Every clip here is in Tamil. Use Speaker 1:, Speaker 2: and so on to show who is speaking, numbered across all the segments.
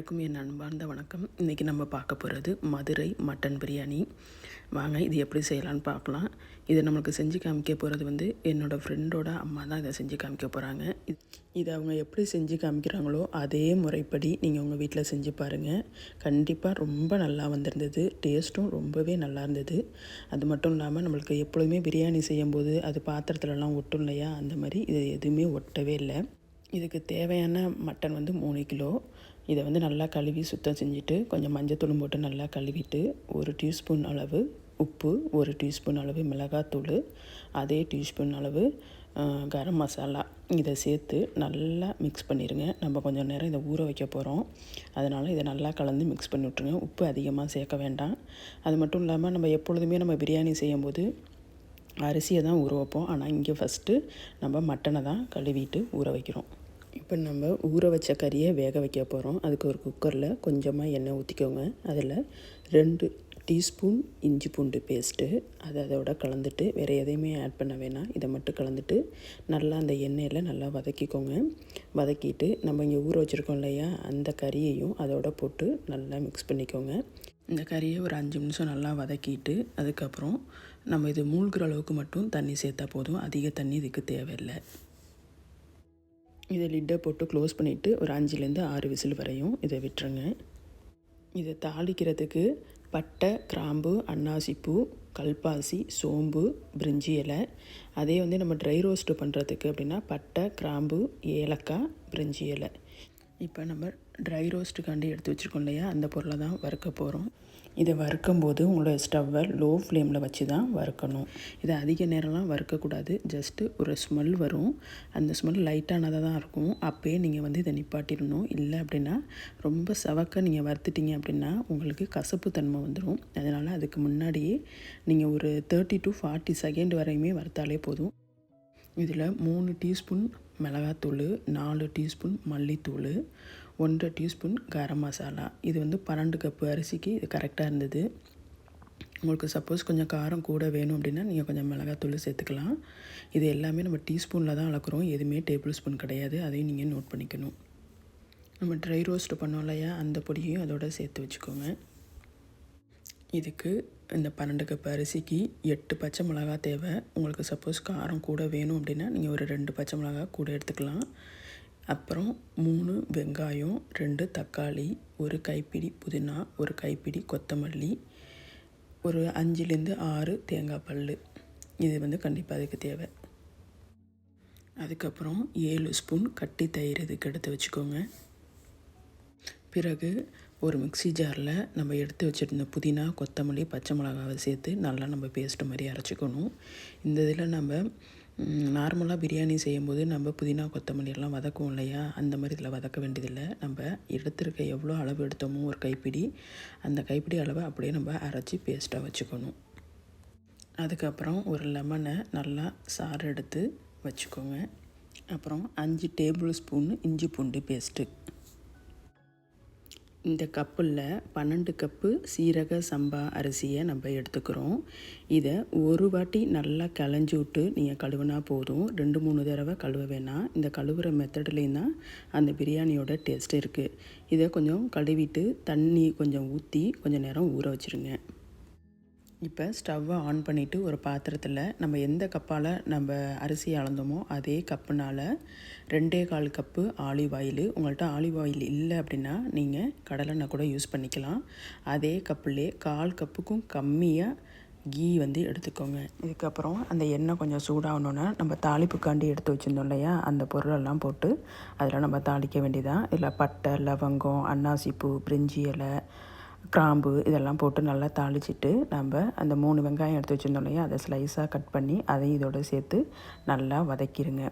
Speaker 1: அனைவருக்கும் என் அன்பார்ந்த வணக்கம். இன்றைக்கி நம்ம பார்க்க போகிறது மதுரை மட்டன் பிரியாணி. வாங்க இது எப்படி செய்யலான்னு பார்க்கலாம். இதை நம்மளுக்கு செஞ்சு காமிக்க போகிறது வந்து என்னோடய ஃப்ரெண்டோட அம்மா தான் இதை செஞ்சு காமிக்க போகிறாங்க இதை அவங்க எப்படி செஞ்சு காமிக்கிறாங்களோ அதே முறைப்படி நீங்கள் உங்கள் வீட்டில் செஞ்சு பாருங்கள் கண்டிப்பாக ரொம்ப நல்லா வந்திருந்தது. டேஸ்ட்டும் ரொம்பவே நல்லா இருந்தது. அது மட்டும் இல்லாமல் நம்மளுக்கு எப்பொழுதுமே பிரியாணி செய்யும்போது அது பாத்திரத்துலலாம் ஒட்டும் இல்லையா? அந்த மாதிரி இது எதுவுமே ஒட்டவே இல்லை. இதுக்கு தேவையான மட்டன் வந்து மூணு கிலோ. இதை வந்து நல்லா கழுவி சுத்தம் செஞ்சுட்டு கொஞ்சம் மஞ்சத்தூளும் போட்டு நல்லா கழுவிட்டு ஒரு டீஸ்பூன் அளவு உப்பு ஒரு டீஸ்பூன் அளவு மிளகாத்தூள் அதே டீஸ்பூன் அளவு கரம் மசாலா. இதை சேர்த்து நல்லா மிக்ஸ் பண்ணிடுங்க நம்ம கொஞ்சம் நேரம் இதை ஊற வைக்க போகிறோம் அதனால் இதை நல்லா கலந்து மிக்ஸ் பண்ணி விட்ருங்க உப்பு அதிகமாக சேர்க்க வேண்டாம். அது மட்டும் இல்லாமல் நம்ம எப்பொழுதுமே நம்ம பிரியாணி செய்யும்போது அரிசியை தான் ஊற வைப்போம். ஆனால் இங்கே ஃபஸ்ட்டு நம்ம மட்டனை தான் கழுவிட்டு ஊற வைக்கிறோம். இப்போ நம்ம ஊற வச்ச கறியை வேக வைக்க போகிறோம். அதுக்கு ஒரு குக்கரில் கொஞ்சமாக எண்ணெய் ஊற்றிக்கோங்க. அதில் ரெண்டு டீஸ்பூன் இஞ்சி பூண்டு பேஸ்ட்டு அதை அதோட கலந்துட்டு வேறு எதையுமே ஆட் பண்ண வேணாம். இதை மட்டும் கலந்துட்டு நல்லா அந்த எண்ணெயில் நல்லா வதக்கிக்கோங்க. வதக்கிட்டு நம்ம இங்கே ஊற வச்சுருக்கோம் இல்லையா அந்த கறியையும் அதோட போட்டு நல்லா மிக்ஸ் பண்ணிக்கோங்க. இந்த கறியை ஒரு அஞ்சு நிமிஷம் நல்லா வதக்கிட்டு அதுக்கப்புறம் நம்ம இது மூழ்கிற அளவுக்கு மட்டும் தண்ணி சேர்த்தா போதும். அதிக தண்ணி இதுக்கு தேவையில்லை. இதை லிட்டை போட்டு க்ளோஸ் பண்ணிவிட்டு ஒரு அஞ்சுலேருந்து ஆறு விசில் வரையும் இதை விட்டுருங்க. இதை தாளிக்கிறதுக்கு பட்டை கிராம்பு அன்னாசிப்பூ கல்பாசி சோம்பு பிரிஞ்சி இலை அதே வந்து நம்ம ட்ரை ரோஸ்ட்டு பண்ணுறதுக்கு அப்படின்னா பட்டை கிராம்பு ஏலக்காய் பிரிஞ்சி இலை. இப்போ நம்ம ட்ரை ரோஸ்ட்டுக்காண்டி எடுத்து வச்சுருக்கோம் இல்லையா? அந்த பொருளை தான் வறுக்க போகிறோம். இதை வறுக்கும்போது உங்களோட ஸ்டவ்வை லோ ஃப்ளேமில் வச்சு தான் வறுக்கணும். இதை அதிக நேரம்லாம் வறுக்கக்கூடாது. ஜஸ்ட்டு ஒரு ஸ்மெல் வரும். அந்த ஸ்மெல் லைட்டானதாக தான் இருக்கும். அப்போயே நீங்கள் வந்து இதை நிப்பாட்டிடணும். இல்லை அப்படின்னா ரொம்ப சவக்க நீங்கள் வறுத்துட்டீங்க அப்படின்னா உங்களுக்கு கசப்பு தன்மை வந்துடும் அதனால் அதுக்கு முன்னாடியே நீங்கள் ஒரு தேர்ட்டி டு ஃபார்ட்டி செகண்ட் வரையுமே வறுத்தாலே போதும். இதில் மூணு டீஸ்பூன் மிளகாத்தூள் நாலு டீஸ்பூன் மல்லித்தூள் ஒன்றரை டீஸ்பூன் கரம் மசாலா. இது வந்து பன்னெண்டு கப்பு அரிசிக்கு இது கரெக்டாக இருந்தது. உங்களுக்கு சப்போஸ் கொஞ்சம் காரம் கூட வேணும் அப்படின்னா நீங்கள் கொஞ்சம் மிளகாத்தூள் சேர்த்துக்கலாம். இது எல்லாமே நம்ம டீஸ்பூனில் தான் அளக்குறோம். எதுவுமே டேபிள் ஸ்பூன் கிடையாது. அதையும் நீங்கள் நோட் பண்ணிக்கணும். நம்ம ட்ரை ரோஸ்ட் பண்ணோம் இல்லையா? அந்த பொடியையும் அதோட சேர்த்து வச்சுக்கோங்க. இதுக்கு இந்த பன்னெண்டு கப் அரிசிக்கு எட்டு பச்சை மிளகா தேவை. உங்களுக்கு சப்போஸ் காரம் கூட வேணும் அப்படின்னா நீங்கள் ஒரு ரெண்டு பச்சை மிளகா கூட எடுத்துக்கலாம். அப்புறம் மூணு வெங்காயம் ரெண்டு தக்காளி ஒரு கைப்பிடி புதினா ஒரு கைப்பிடி கொத்தமல்லி ஒரு அஞ்சுலேருந்து ஆறு தேங்காய் பல் இது வந்து கண்டிப்பாக அதுக்கு தேவை. அதுக்கப்புறம் ஏழு ஸ்பூன் கட்டி தயிர் இதுக்கு எடுத்து வச்சுக்கோங்க. பிறகு ஒரு மிக்சி ஜாரில் நம்ம எடுத்து வச்சுருந்த புதினா கொத்தமல்லி பச்சை மிளகாவை சேர்த்து நல்லா நம்ம பேஸ்ட்டு மாதிரி அரைச்சிக்கணும். இந்த இதில் நம்ம நார்மலாக பிரியாணி செய்யும்போது நம்ம புதினா கொத்தமல்லியெல்லாம் வதக்குவோம் இல்லையா? அந்த மாதிரி இதில் வதக்க வேண்டியதில்லை. நம்ம எடுத்துருக்க எவ்வளோ அளவு எடுத்தோமோ ஒரு கைப்பிடி அந்த கைப்பிடி அளவை அப்படியே நம்ம அரைச்சி பேஸ்ட்டாக வச்சுக்கணும். அதுக்கப்புறம் ஒரு லெமனை நல்லா சாறு எடுத்து வச்சுக்கோங்க. அப்புறம் அஞ்சு டேபிள் ஸ்பூன் இஞ்சி பூண்டு பேஸ்ட்டு இந்த கப்பில் பன்னெண்டு கப்பு சீரக சம்பா அரிசியை நம்ம எடுத்துக்கிறோம். இதை ஒரு வாட்டி நல்லா களைஞ்சி விட்டு நீங்கள் கழுவுனா போதும். ரெண்டு மூணு தடவை கழுவ வேணாம் இந்த கழுவுற மெத்தட்லேயும் தான் அந்த பிரியாணியோட டேஸ்ட் இருக்குது இதை கொஞ்சம் கழுவிட்டு தண்ணி கொஞ்சம் ஊற்றி கொஞ்சம் நேரம் ஊற வச்சுருங்க. இப்போ ஸ்டவ்வை ஆன் பண்ணிவிட்டு ஒரு பாத்திரத்தில் நம்ம எந்த கப்பால் நம்ம அரிசி அளந்தோமோ அதே கப்புனால் ரெண்டே கால் கப்பு ஆலிவ் ஆயில். உங்கள்கிட்ட ஆலிவ் ஆயில் இல்லை அப்படின்னா நீங்கள் கடலெண்ணெய் கூட யூஸ் பண்ணிக்கலாம். அதே கப்புலே கால் கப்புக்கும் கம்மியாக கீ வந்து எடுத்துக்கோங்க. இதுக்கப்புறம் அந்த எண்ணெய் கொஞ்சம் சூடாகணுன்னா நம்ம தாளிப்புக்காண்டி எடுத்து வச்சுருந்தோம் இல்லையா? அந்த பொருளெல்லாம் போட்டு அதில் நம்ம தாளிக்க வேண்டியதான் இதில் பட்டை லவங்கம் அன்னாசிப்பூ பிரிஞ்சி இலை கிராம்பு இதெல்லாம் போட்டு நல்லா தாளிச்சிட்டு நம்ம அந்த மூணு வெங்காயம் எடுத்து வச்சுருந்தோம் இல்லையா? அதை ஸ்லைஸாக கட் பண்ணி அதையும் இதோடு சேர்த்து நல்லா வதக்கிடுங்க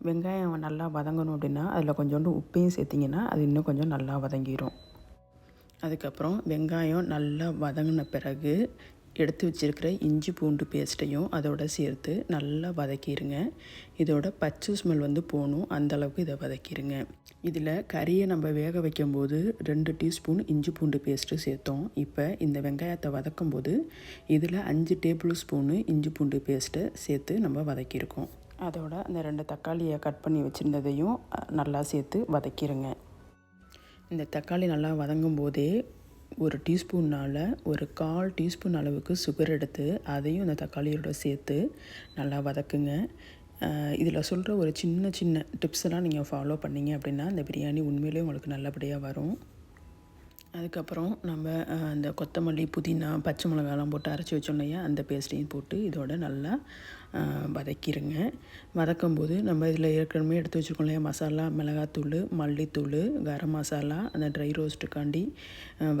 Speaker 1: வெங்காயம் நல்லா வதங்கணும் அப்படின்னா அதில் கொஞ்சோண்டு உப்பையும் சேர்த்திங்கன்னா அது இன்னும் கொஞ்சம் நல்லா வதங்கிடும் அதுக்கப்புறம் வெங்காயம் நல்லா வதங்கின பிறகு எடுத்து வச்சுருக்கிற இஞ்சி பூண்டு பேஸ்ட்டையும் அதோட சேர்த்து நல்லா வதக்கிடுங்க இதோட பச்சை ஸ்மெல் வந்து போகணும் அந்தளவுக்கு இதை வதக்கிடுங்க இதில் கறியை நம்ம வேக வைக்கும்போது ரெண்டு டீஸ்பூன் இஞ்சி பூண்டு பேஸ்ட்டு சேர்த்தோம். இப்போ இந்த வெங்காயத்தை வதக்கும் போது இதில் அஞ்சு டேபிள் ஸ்பூனு இஞ்சி பூண்டு பேஸ்ட்டை சேர்த்து நம்ம வதக்கியிருக்கோம். அதோட அந்த ரெண்டு தக்காளியை கட் பண்ணி வச்சுருந்ததையும் நல்லா சேர்த்து வதக்கிடுங்க இந்த தக்காளி நல்லா வதங்கும் போதே ஒரு டீஸ்பூன்னால் ஒரு கால் டீஸ்பூன் அளவுக்கு சுகர் எடுத்து அதையும் அந்த தக்காளியோட சேர்த்து நல்லா வதக்குங்க. இதில் சொல்கிற ஒரு சின்ன சின்ன டிப்ஸ் எல்லாம் நீங்கள் ஃபாலோ பண்ணீங்க அப்படின்னா அந்த பிரியாணி உண்மையிலேயே உங்களுக்கு நல்லபடியாக வரும். அதுக்கப்புறம் நம்ம அந்த கொத்தமல்லி புதினா பச்சை மிளகாலாம் போட்டு அரைச்சி வச்சோம் இல்லையா? அந்த பேஸ்ட்டையும் போட்டு இதோட நல்லா வதக்கிடுங்க வதக்கும்போது நம்ம இதில் ஏற்கனவே எடுத்து வச்சுருக்கோம் இல்லையா? மசாலா மிளகாத்தூள் மல்லித்தூள் கரம் மசாலா அந்த ட்ரை ரோஸ்ட்டுக்காண்டி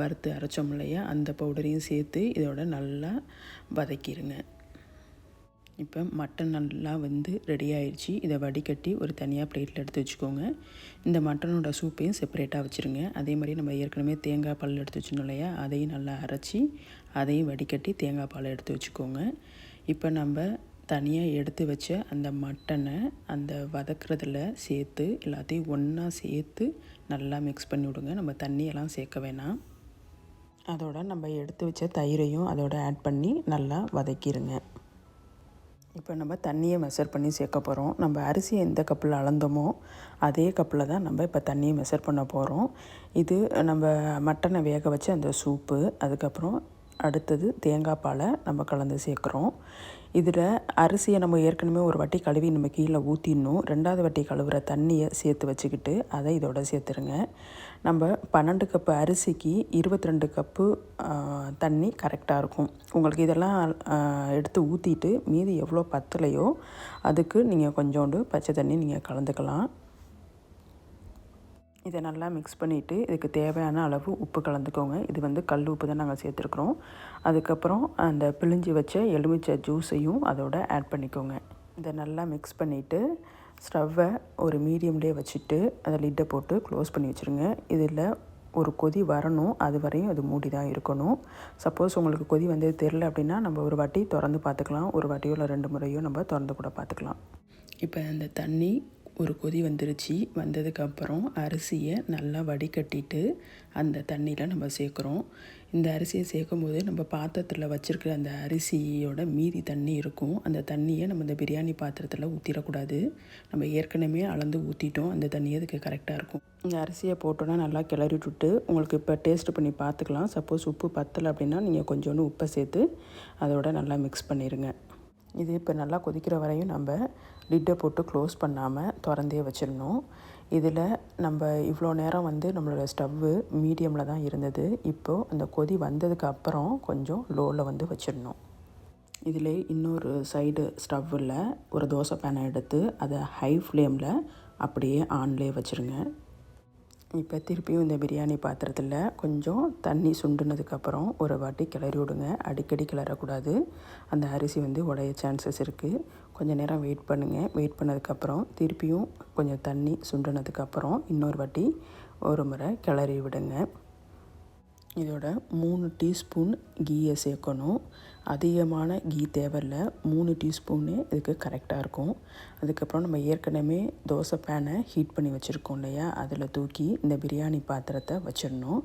Speaker 1: வறுத்து அரைச்சோம் இல்லையா? அந்த பவுடரையும் சேர்த்து இதோட நல்லா வதக்கிடுங்க இப்போ மட்டன் நல்லா வந்து ரெடி ஆயிடுச்சு இதை வடிகட்டி ஒரு தனியாக பிளேட்டில் எடுத்து வச்சுக்கோங்க. இந்த மட்டனோட சூப்பையும் செப்பரேட்டாக வச்சுருங்க. அதே மாதிரி நம்ம ஏற்கனவே தேங்காய் பால் எடுத்து வச்சுருந்தோம் இல்லையா? அதையும் நல்லா அரைச்சி அதையும் வடிகட்டி தேங்காய் பால் எடுத்து வச்சுக்கோங்க. இப்போ நம்ம தனியாக எடுத்து வச்ச அந்த மட்டனை அந்த வதக்குறதில் சேர்த்து எல்லாத்தையும் ஒன்றா சேர்த்து நல்லா மிக்ஸ் பண்ணி விடுங்க. நம்ம தண்ணியெல்லாம் சேர்க்க வேணாம். அதோட நம்ம எடுத்து வச்ச தயிரையும் அதோட ஆட் பண்ணி நல்லா வதக்கிடுங்க இப்போ நம்ம தண்ணியை மெஷர் பண்ணி சேர்க்க போகிறோம் நம்ம அரிசி எந்த கப்பில் அளந்தோமோ அதே கப்பில் தான் நம்ம இப்போ தண்ணியை மெஷர் பண்ண போகிறோம் இது நம்ம மட்டனை வேக வச்ச அந்த சூப்பு அதுக்கப்புறம் அடுத்தது தேங்காய் பாலை நம்ம கலந்து சேர்க்குறோம். இதில் அரிசியை நம்ம ஏற்கனவே ஒரு வாட்டி கழுவி நம்ம கீழே ஊற்றிடணும் ரெண்டாவது வாட்டி கழுவுற தண்ணியை சேர்த்து வச்சுக்கிட்டு அதை இதோட சேர்த்துருங்க. நம்ம பன்னெண்டு கப்பு அரிசிக்கு இருபத்தி ரெண்டு கப்பு தண்ணி கரெக்டாக இருக்கும். உங்களுக்கு இதெல்லாம் எடுத்து ஊற்றிட்டு மீதி எவ்வளோ பத்தலையோ அதுக்கு நீங்கள் கொஞ்சோண்டு பச்சை தண்ணி நீங்கள் கலந்துக்கலாம். இதை நல்லா மிக்ஸ் பண்ணிவிட்டு இதுக்கு தேவையான அளவு உப்பு கலந்துக்கோங்க. இது வந்து கல் உப்பு தான் நாங்கள் சேர்த்துருக்குறோம். அதுக்கப்புறம் அந்த பிழிஞ்சி வச்ச எலுமிச்சை ஜூஸையும் அதோட ஆட் பண்ணிக்கோங்க. இதை நல்லா மிக்ஸ் பண்ணிவிட்டு ஸ்டவ்வை ஒரு மீடியம்லேயே வச்சுட்டு அதை லிட்டை போட்டு க்ளோஸ் பண்ணி வச்சுருங்க. இதில் ஒரு கொதி வரணும். அது வரையும் அது மூடி தான் இருக்கணும். சப்போஸ் உங்களுக்கு கொதி வந்தது தெரில அப்படின்னா நம்ம ஒரு வாட்டி திறந்து பார்த்துக்கலாம். ஒரு வாட்டியோ இல்லை ரெண்டு முறையோ நம்ம திறந்து கூட பார்த்துக்கலாம். இப்போ அந்த தண்ணி ஒரு கொதி வந்துருச்சு. வந்ததுக்கப்புறம் அரிசியை நல்லா வடிகட்டிட்டு அந்த தண்ணியில் நம்ம சேர்க்குறோம். இந்த அரிசியை சேர்க்கும் போது நம்ம பாத்திரத்தில் வச்சுருக்கிற அந்த அரிசியோட மீதி தண்ணி இருக்கும். அந்த தண்ணியை நம்ம இந்த பிரியாணி பாத்திரத்தில் ஊற்றிடக்கூடாது நம்ம ஏற்கனவே அளந்து ஊற்றிட்டோம் அந்த தண்ணி அதுக்கு கரெக்டாக இருக்கும். இந்த அரிசியை போட்டோன்னா நல்லா கிளறி விட்டுட்டு உங்களுக்கு இப்போ டேஸ்ட் பண்ணி பார்த்துக்கலாம் சப்போஸ் உப்பு பத்தலை அப்படின்னா நீங்கள் கொஞ்சோண்டு உப்பை சேர்த்து அதோட நல்லா மிக்ஸ் பண்ணிடுங்க இது இப்போ நல்லா கொதிக்கிற வரையும் நம்ம லிட்டை போட்டு க்ளோஸ் பண்ணாமல் திறந்தே வச்சிடணும். இதில் நம்ம இவ்வளோ நேரம் வந்து நம்மளோட ஸ்டவ்வு மீடியமில் தான் இருந்தது. இப்போது அந்த கொதி வந்ததுக்கு அப்புறம் கொஞ்சம் லோவில் வந்து வச்சிடணும். இதில் இன்னொரு சைடு ஸ்டவ்வில் ஒரு தோசை பேனை எடுத்து அதை ஹை ஃப்ளேமில் அப்படியே ஆன்லேயே வச்சுருங்க. இப்போ திருப்பியும் இந்த பிரியாணி பாத்திரத்தில் கொஞ்சம் தண்ணி சுண்டுனதுக்கப்புறம் ஒரு வாட்டி கிளறி விடுங்க. அடிக்கடி கிளறக்கூடாது. அந்த அரிசி வந்து உடைய சான்சஸ் இருக்குது கொஞ்சம் நேரம் வெயிட் பண்ணுங்கள் வெயிட் பண்ணதுக்கப்புறம் திருப்பியும் கொஞ்சம் தண்ணி சுண்டுனதுக்கப்புறம் இன்னொரு வாட்டி ஒரு முறை கிளறி விடுங்க. இதோட மூணு டீஸ்பூன் கீயை சேர்க்கணும். அதிகமான கீ தேவையில்ல. மூணு டீஸ்பூனே இதுக்கு கரெக்டாக இருக்கும். அதுக்கப்புறம் நம்ம ஏற்கனவே தோசை பேனை ஹீட் பண்ணி வச்சுருக்கோம் இல்லையா? அதில் தூக்கி இந்த பிரியாணி பாத்திரத்தை வச்சிடணும்.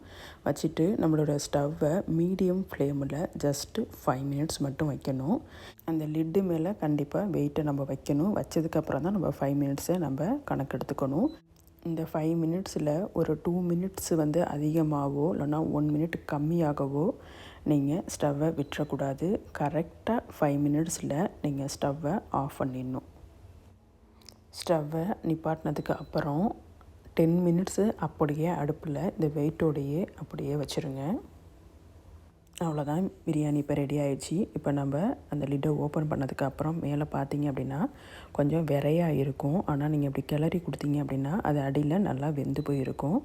Speaker 1: வச்சுட்டு நம்மளோட ஸ்டவ்வை மீடியம் ஃப்ளேமில் ஜஸ்ட்டு ஃபைவ் மினிட்ஸ் மட்டும் வைக்கணும். அந்த லிட்டு மேலே கண்டிப்பாக வெயிட்டை நம்ம வைக்கணும். வச்சதுக்கப்புறம் தான் நம்ம ஃபைவ் மினிட்ஸை நம்ம கணக்கெடுத்துக்கணும். இந்த ஃபைவ் மினிட்ஸில் ஒரு டூ மினிட்ஸ் வந்து அதிகமாகவோ இல்லைனா ஒன் மினிட் கம்மியாகவோ நீங்கள் ஸ்டவ்வை விட்டுறக்கூடாது. கரெக்டாக ஃபைவ் மினிட்ஸில் நீங்கள் ஸ்டவ்வை ஆஃப் பண்ணிடணும். ஸ்டவ்வை நிப்பாட்டினதுக்கு அப்புறம் டென் மினிட்ஸு அப்படியே அடுப்பில் இந்த வெயிட்டோடையே அப்படியே வச்சுருங்க. அவ்வளோதான். பிரியாணி இப்போ ரெடி ஆயிடுச்சு. இப்போ நம்ம அந்த லிட்டை ஓப்பன் பண்ணதுக்கப்புறம் மேலே பார்த்தீங்க அப்படின்னா கொஞ்சம் விரையாக இருக்கும். ஆனால் நீங்கள் இப்படி கிளறி கொடுத்தீங்க அப்படின்னா அது அடியில் நல்லா வெந்து போயிருக்கும்.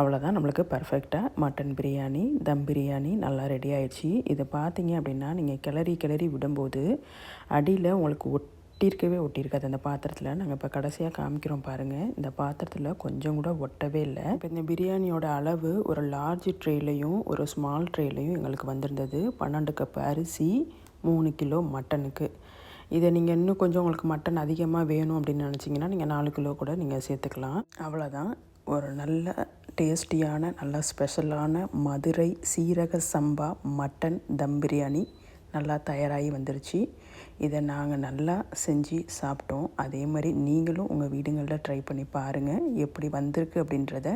Speaker 1: அவ்வளோதான் நம்மளுக்கு பர்ஃபெக்டாக மட்டன் பிரியாணி தம் பிரியாணி நல்லா ரெடி ஆயிடுச்சு. இதை பார்த்தீங்க அப்படின்னா நீங்கள் கிளறி கிளறி விடும்போது அடியில் உங்களுக்கு ஒட் ஒட்டியிருக்கவே ஒட்டியிருக்காது. அந்த பாத்திரத்தில் நாங்கள் இப்போ கடைசியாக காமிக்கிறோம் பாருங்கள் இந்த பாத்திரத்தில் கொஞ்சம் கூட ஒட்டவே இல்லை. இப்போ இந்த பிரியாணியோட அளவு ஒரு லார்ஜ் ட்ரேலையும் ஒரு ஸ்மால் ட்ரேலையும் எங்களுக்கு வந்திருந்தது. பன்னெண்டு கப் அரிசி மூணு கிலோ மட்டனுக்கு. இதை நீங்கள் இன்னும் கொஞ்சம் உங்களுக்கு மட்டன் அதிகமாக வேணும் அப்படின்னு நினச்சிங்கன்னா நீங்கள் நாலு கிலோ கூட நீங்கள் சேர்த்துக்கலாம். அவ்வளோதான் ஒரு நல்ல டேஸ்டியான நல்ல ஸ்பெஷலான மதுரை சீரக சம்பா மட்டன் தம் பிரியாணி. நல்லா தயாராகி வந்துருச்சு. இதை நாங்கள் நல்லா செஞ்சு சாப்பிட்டோம். அதே மாதிரி நீங்களும் உங்கள் வீடுங்களில் ட்ரை பண்ணி பாருங்கள் எப்படி வந்திருக்கு அப்படின்றத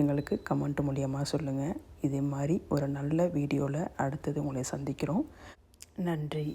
Speaker 1: எங்களுக்கு கமெண்ட் மூலியமாக சொல்லுங்கள் இதே மாதிரி ஒரு நல்ல வீடியோவில் அடுத்தது உங்களை சந்திக்கிறோம். நன்றி.